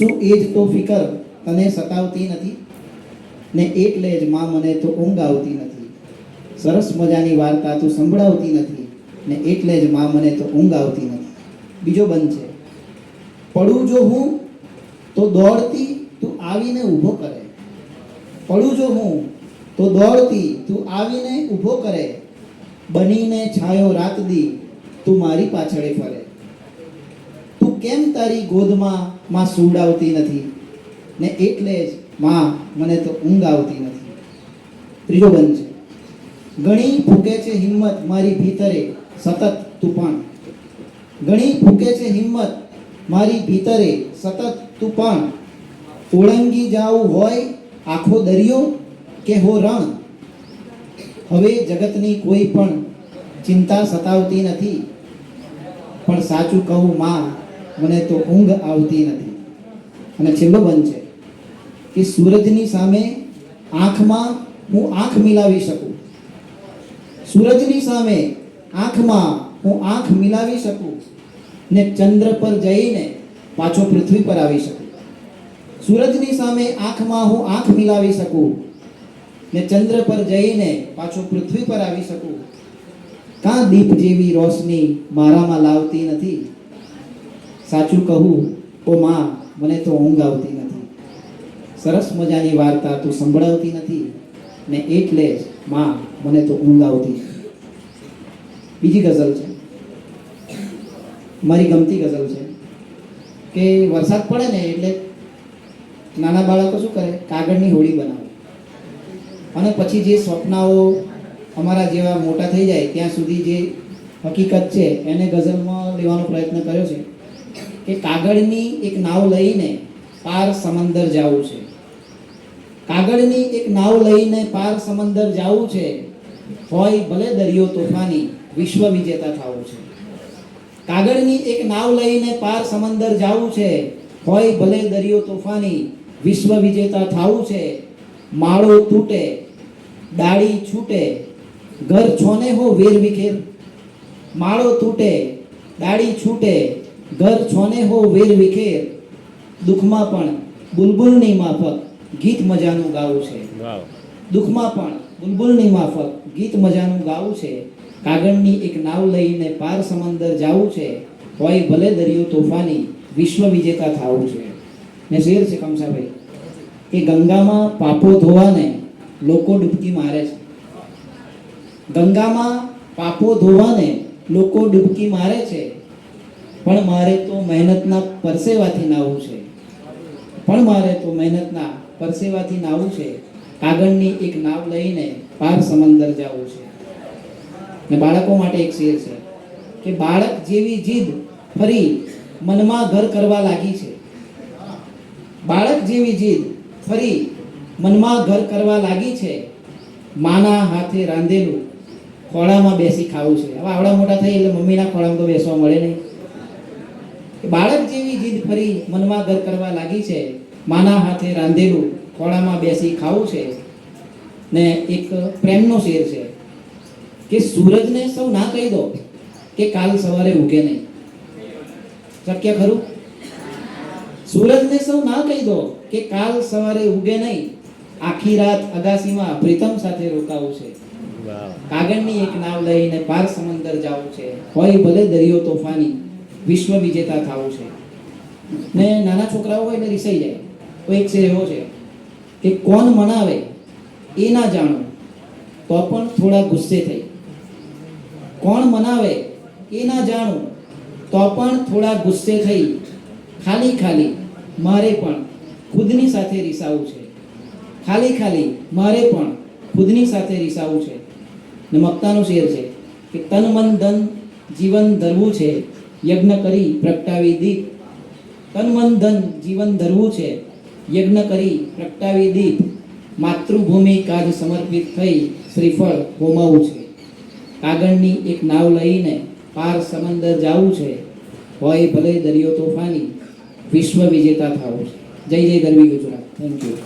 શું એ જ તો ફિકર તને સતાવતી નથી? ને એટલે જ માં મને તો ઊંઘ આવતી નથી. સરસ મજાની વાર્તા તું સંભળાવતી નથી. ને એટલે જ માં મને તો ઊંઘ આવતી નથી. બીજો બંધ છે. પડું જો હું, તો દોડતી તું આવીને ઊભો કરે. પડું જો હું, તો દોડતી તું આવીને ઊભો કરે. બનીને છાયો રાત દી, તું મારી પાછળે ફરે. કેમ તારી ગોદમાં માં સુવડાવતી નથી? ને એટલે જ માં મને તો ઊંઘ આવતી નથી. ત્રીજો બંધ છે. ઘણી ફૂકે છે હિંમત મારી ભીતરે સતત તુફાન. ઘણી ફૂકે છે હિંમત મારી ભીતરે સતત તુફાન. ઓળંગી જાવું હોય આખો દરિયો કે હો રણ? હવે જગતની કોઈ પણ ચિંતા સતાવતી નથી. પણ સાચું કહું માં મને તો ઊંઘ આવતી નથી. અને છેલ્લો બંધ છે કે સૂરજની સામે આંખમાં હું આંખ મિલાવી શકું. સૂરજની સામે આંખમાં હું આંખ મિલાવી શકું ને ચંદ્ર પર જઈને પાછો પૃથ્વી પર આવી શકું. સૂરજની સામે આંખમાં હું આંખ મિલાવી શકું ને ચંદ્ર પર જઈને પાછો પૃથ્વી પર આવી શકું. કાં દીપ જેવી રોશની મારામાં લાવતી નથી? સાચું કહું તો માં મને તો ઊંઘ આવતી નથી. સરસ મજાની વાર્તા તું સંભળાવતી નથી ને એટલે જ માં મને તો ઊંઘ આવતી બીજી ગઝલ છે. મારી ગમતી ગઝલ છે કે વરસાદ પડે ને એટલે નાના બાળકો શું કરે? કાગળની હોડી બનાવે. અને પછી જે સ્વપ્નાઓ અમારા જેવા મોટા થઈ જાય, ત્યાં સુધી જે હકીકત છે, એને ગઝલમાં લેવાનો પ્રયત્ન કર્યો છે. કે કાગળની એક નાવ લઈને પાર સમંદર જવું છે. કાગળની એક નાવ લઈને પાર સમંદર જવું છે હોય ભલે દરિયો તોફાની વિશ્વ વિજેતા થવું છે. કાગળની એક નાવ લઈને પાર સમંદર જવું છે હોય ભલે દરિયો તોફાની વિશ્વ વિજેતા થવું છે. માળો તૂટે ડાળી છૂટે, ઘર છોને હો વેર વિખેર. માળો તૂટે ડાળી છૂટે ઘર છોને હો વેર વિખેર. દુઃખમાં પણ બુલબુલની માફક ગીત મજાનું ગાવું છે. દુઃખમાં પણ બુલબુલની માફક ગીત મજાનું ગાવું છે. કાગળની એક નાવ લઈને પાર સમંદર જાવું છે. હોય ભલે દરિયો તોફાની વિશ્વ વિજેતા થવું છે. ને શેર છે કમસાભાઈ? કે ગંગામાં પાપો ધોવાને લોકો ડૂબકી મારે છે. ગંગામાં પાપો ધોવાને લોકો ડૂબકી મારે છે. પણ મારે તો મહેનતના પરસેવાથી નાવું છે. પણ મારે તો મહેનતના પરસેવાથી નાવું છે. કાગળની એક નાવ લઈને પાર સમંદર જવું છે. ને બાળકો માટે એક શેર છે કે બાળક જેવી જીદ ફરી મનમાં ઘર કરવા લાગી છે. બાળક જેવી જીદ ફરી મનમાં ઘર કરવા લાગી છે. માના હાથે રાંધેલું ખોળામાં બેસી ખાવું છે. હવે આવડા મોટા થઈ એટલે મમ્મીના ખોળામાં તો બેસવા મળે નહીં. બાળક જેવી જીદ ફરી મનમાં ઘર કરવા લાગી છે. માના હાથે રાંધેલું ખોળામાં બેસી ખાવું છે. ને એક પ્રેમનો શેર છે કે સૂરજને સૌ ના કહી દો કે કાલ સવારે ઉગે નહીં. શક્ય ખરું? સૂરજને સૌ ના કહી દો કે કાલ સવારે ઉગે નહીં. આખી રાત અગાસીમાં પ્રીતમ સાથે રોકાવું છે. કાગળની એક નાવ લઈને પાર સમંદર જાવું છે. હોય ભલે દરિયો તોફાની. વિશ્વ વિજેતા થવું છે. ને નાના છોકરાઓ હોય એટલે રિસાઈ જાય. તો એક શેર એવો છે કે કોણ મનાવે એ ના જાણો. તો પણ થોડા ગુસ્સે થઈ. કોણ મનાવે એ ના જાણું. તો પણ થોડા ગુસ્સે થઈ. ખાલી ખાલી મારે પણ ખુદની સાથે રિસાવું છે. ખાલી ખાલી મારે પણ ખુદની સાથે રિસાવું છે. ને મક્તાનો શેર છે કે તન મન ધન જીવન ધરવું છે. યજ્ઞ કરી પ્રગટાવી દીપ તન મન ધન જીવન ધરવું છે. યજ્ઞ કરી પ્રગટાવી દીપ માતૃભૂમિ કાજ સમર્પિત થઈ શ્રીફળ હોમાવું છે. કાગળની એક નાવ લઈને પાર સમંદર જાવું છે. હોય ભલે દરિયો તોફાની, વિશ્વ વિજેતા થવું છે. જય જય ગરવી ગુજરાત. Thank you